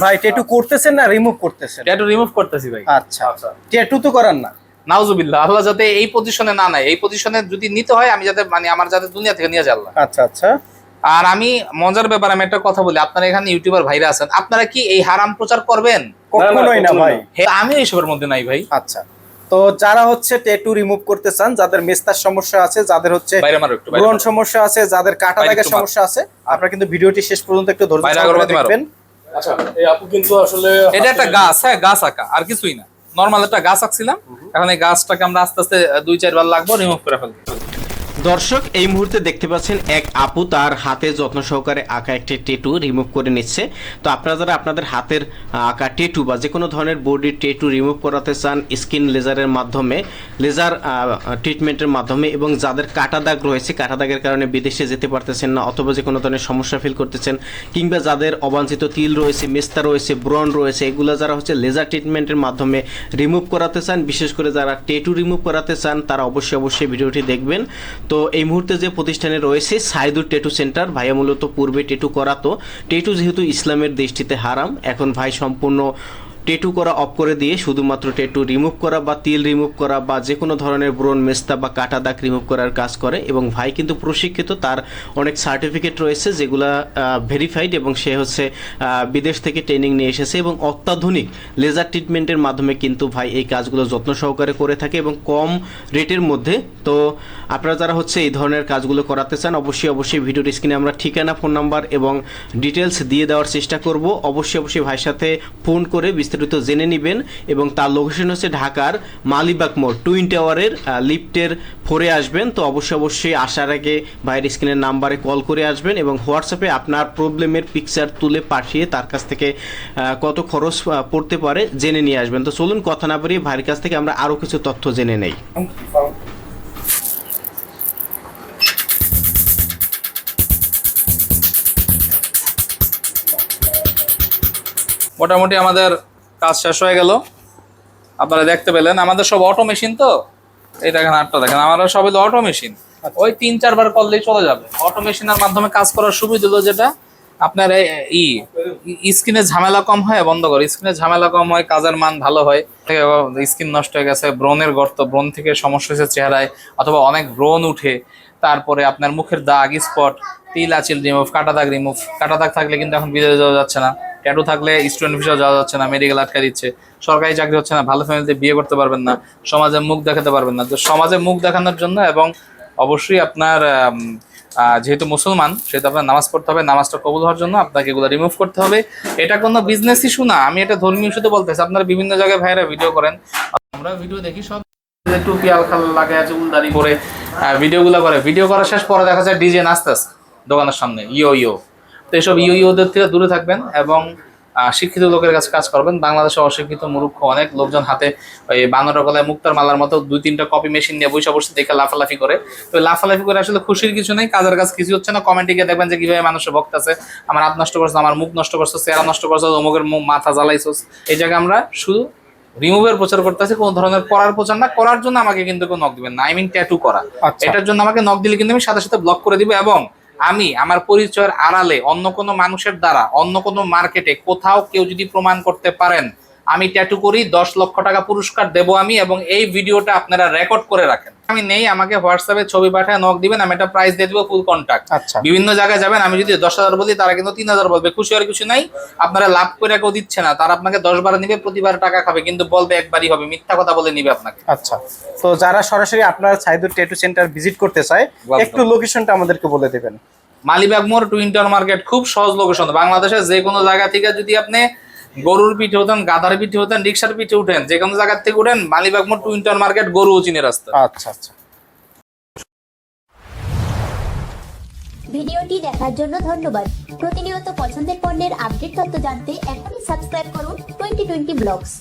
ভাই ট্যাটু করতেছেন না রিমুভ করতেছেন? ট্যাটু রিমুভ করতেছি ভাই। আচ্ছা ট্যাটু তো করার না। নাউজুবিল্লাহ আল্লাহ যাতে এই পজিশনে না নেয় এই পজিশনে যদি নিতে হয় আমি যাতে মানে আমার যাতে দুনিয়া থেকে নিয়ে যাল্লাহ আচ্ছা আচ্ছা। আর আমি মজার ব্যাপার আমি একটা কথা বলি আপনারা এখানে ইউটিউবার ভাইরা আছেন আপনারা কি এই হারাম প্রচার করবেন? কখনোই না ভাই। আমি এইসবের মধ্যে নাই ভাই। আচ্ছা। তো যারা হচ্ছে ট্যাটু রিমুভ করতে চান যাদের মেস্তার সমস্যা আছে যাদের হচ্ছে সমস্যা আছে যাদের কাটা দাগের সমস্যা আছে আপনারা কিন্তু ভিডিওটি শেষ পর্যন্ত একটু ধৈর্য। দেখবেন। আচ্ছা এই আপু কিন্তু আসলে এটা একটা গাছ হ্যাঁ গাছ আঁকা আর কিছুই না। নর্মাল একটা গাছ আঁকছিলাম। এখন এই গাছটাকে আমরা আস্তে আস্তে দুই চারবার লাগবো রিমুভ করে ফেলব। দর্শক, এই মুহূর্তে দেখতে পাচ্ছেন এক আপু তার হাতে যত্ন সহকারে আঁকা একটি টেটু রিমুভ করে নিচ্ছে। তো আপনারা যারা আপনাদের হাতের আঁকা টেটু বা যে কোনো ধরনের বডির টেটু রিমুভ করাতে চান স্কিন লেজারের মাধ্যমে লেজার ট্রিটমেন্টের মাধ্যমে এবং যাদের কাটা দাগ রয়েছে, কাটা দাগের কারণে বিদেশে যেতে পারতেছেন না অথবা যে কোনো ধরনের সমস্যা ফিল করতেছেন কিংবা যাদের অবাঞ্ছিত তিল রয়েছে, মেস্তা রয়েছে ব্রন রয়েছে, এগুলো যারা হচ্ছে লেজার ট্রিটমেন্টের মাধ্যমে রিমুভ করাতে চান, বিশেষ করে যারা টেটু রিমুভ করাতে চান, তারা অবশ্যই অবশ্যই ভিডিওটি দেখবেন। তো এই মুহূর্তে যে প্রতিষ্ঠানে রয়েছে সাইদুর টেটু সেন্টার, ভাইয়া মূলত পূর্বে টেটু করাতো। টেটু যেহেতু ইসলামের দৃষ্টিতে হারাম, এখন ভাই সম্পূর্ণ টেটু করা অফ করে দিয়ে শুধুমাত্র টেটু রিমুভ করা বা তিল রিমুভ করা বা যে কোনো ধরনের ব্রণ, মেস্তা বা কাটা দাগ রিমুভ করার কাজ করে এবং ভাই কিন্তু প্রশিক্ষিত, তার অনেক সার্টিফিকেট রয়েছে যেগুলা ভেরিফাইড এবং সে হচ্ছে বিদেশ থেকে ট্রেনিং নিয়ে এসেছে এবং অত্যাধুনিক লেজার ট্রিটমেন্টের মাধ্যমে কিন্তু ভাই এই কাজগুলো যত্ন সহকারে করে থাকে এবং কম রেটের মধ্যে। তো আপনারা যারা হচ্ছে এই ধরনের কাজগুলো করাতে চান, অবশ্যই অবশ্যই ভিডিওর স্ক্রিনে আমরা ঠিকানা ফোন নাম্বার এবং ডিটেলস দিয়ে দেওয়ার চেষ্টা করব। অবশ্যই অবশ্যই ভাইয়ের সাথে ফোন করে বিস্তারিত জেনে নেবেন এবং তার লোকেশন হচ্ছে ঢাকার মালিবাগ মোড় টুইন টাওয়ারের লিফটের ফোরে আসবেন। তো অবশ্যই অবশ্যই আসার আগে ভাইয়ের স্ক্রিনের নাম্বারে কল করে আসবেন এবং হোয়াটসঅ্যাপে আপনার প্রবলেমের পিকচার তুলে পাঠিয়ে তার কাছ থেকে কত খরচ পড়তে পারে জেনে নিয়ে আসবেন। তো চলুন, কথা না বাড়িয়ে ভাইয়ের কাছ থেকে আমরা আরও কিছু তথ্য জেনে নেই। মোটামুটি আমাদের কাজ শেষ হয়ে গেল। আপনারা দেখতে পেলেন আমাদের সব অটো মেশিন তো? এই দেখেন আটটা দেখেন আমরা সবাই অটো মেশিন ওই তিন চারবার করলেই চলে যাবে। অটো মেশিনের মাধ্যমে কাজ করার সুবিধা হলো যেটা আপনার এই- ই স্কিনে ঝামেলা কম হয় বন্ধ করে। স্কিনে ঝামেলা কম হয় কাজের মান ভালো হয় স্কিন নষ্ট হয়ে গেছে ব্রণের গর্ত ব্রণ থেকে সমস্যা হয়েছে চেহারায় অথবা অনেক ব্রণ উঠে তারপরে আপনার মুখের দাগ স্পট তিল আচিল রিমুভ কাটা দাগ রিমুভ কাটা দাগ থাকলে কিন্তু এখন বিদেশে যাওয়া যাচ্ছে না। ট্যাটু থাকলে স্টুডেন্ট ভিসা যাওয়া যাচ্ছে না মেডিকেল আটকা দিচ্ছে। সরকারি চাকরি হচ্ছে না, ভালো ফ্যামিলিতে বিয়ে করতে পারবেন না, সমাজে মুখ দেখাতে পারবেন না। তো সমাজে মুখ দেখানোর জন্য এবং অবশ্যই আপনার যেহেতু মুসলমান, সেহেতু আপনার নামাজ পড়তে হবে, নামাজটা কবুল হওয়ার জন্য আপনাকে এগুলো রিমুভ করতে হবে। এটা কোনো বিজনেস ইস্যু না, আমি এটা ধর্মীয় ইস্যুতে বলতেছি। আপনারা বিভিন্ন জায়গায় ভাইরা ভিডিও করেন, আমরা ভিডিও দেখি, সব টুপি, আলখাল লাগে, আছে উলদারি করে ভিডিওগুলো করে। ভিডিও করা শেষ পরে দেখা যায় ডিজে নাচতে দোকানের সামনে, ইয়ো ইয়ো। তো এইসব ইয়োদের থেকে দূরে থাকবেন এবং শিক্ষিত লোকের কাছে কাজ করবেন। বাংলাদেশে অশিক্ষিত মূর্খ অনেক লোকজন হাতে ওই বানর গলায় মুক্তার মালার মতো দুই তিনটা কপি মেশিন নিয়ে বসে বসে দেখে লাফালাফি করে। তো লাফালাফি করে আসলে খুশির কিছু নেই কাজের কাজ কিছু হচ্ছে না। কমেন্টে গিয়ে দেখবেন যে কীভাবে মানুষের ভক্ত আছে। আমার হাত নষ্ট করছে আমার মুখ নষ্ট করছে চেহারা নষ্ট করছে অমুকের মুখ মাথা জ্বালাইছস। এই জায়গায় আমরা শুধু রিমুভের প্রচার করতেছে কোনো ধরনের করার প্রচার না। করার জন্য আমাকে কিন্তু কেউ নক দিবেন না। আই মিন ট্যাটু করা। আচ্ছা। এটার জন্য আমাকে নক দিলে কিন্তু আমি সাথে সাথে ব্লক করে দিব এবং আমি আমার পরিচয়ের আড়ালে অন্য কোনো মানুষের দ্বারা, অন্য কোনো মার্কেটে কোথাও কেউ যদি প্রমাণ করতে পারেন, আমি ট্যাটু করি, দশ লক্ষ টাকা পুরস্কার দেব আমি এবং এই ভিডিওটা আপনারা রেকর্ড করে রাখেন। আমি নেই আমাকে হোয়াটসঅ্যাপে ছবি পাঠায় নক দিবেন আমি একটা প্রাইস দিয়ে দেবো ফুল কন্ট্যাক্ট আচ্ছা। বিভিন্ন জায়গায় যাবেন আমি যদি দশ হাজার বলি তারা কিন্তু তিন হাজার বলবে। খুশি আর কিছু নাই আপনারা লাভ করে কেউ দিচ্ছে না। তারা আপনাকে দশ বার নিবে প্রতিবার টাকা খাবে কিন্তু বলবে একবারই হবে মিথ্যা কথা বলে নিবে আপনাকে। আচ্ছা। তো যারা সরাসরি আপনার সাইদুর ট্যাটু সেন্টার ভিজিট করতে চায়. একটু লোকেশনটা আমাদেরকে বলে দেবেন। মালিবাগ মোড় টুইন্টার মার্কেট খুব সহজ লোকেশন বাংলাদেশের যে কোনো জায়গা থেকে যদি আপনি গরুর পিঠে উঠেন গাধার পিঠে উঠেন রিক্সার পিঠে উঠেন যে কোনো জায়গার থেকে উঠেন মালিবাগ মোড় টুইন্টার মার্কেট গরু চিনের রাস্তা। আচ্ছা আচ্ছা। ভিডিওটি দেখার জন্য ধন্যবাদ। প্রতিনিয়ত পছন্দের পণ্যের আপডেট তথ্য জানতে এখনই সাবস্ক্রাইব করুন টোয়েন্টি টোয়েন্টি ব্লগস।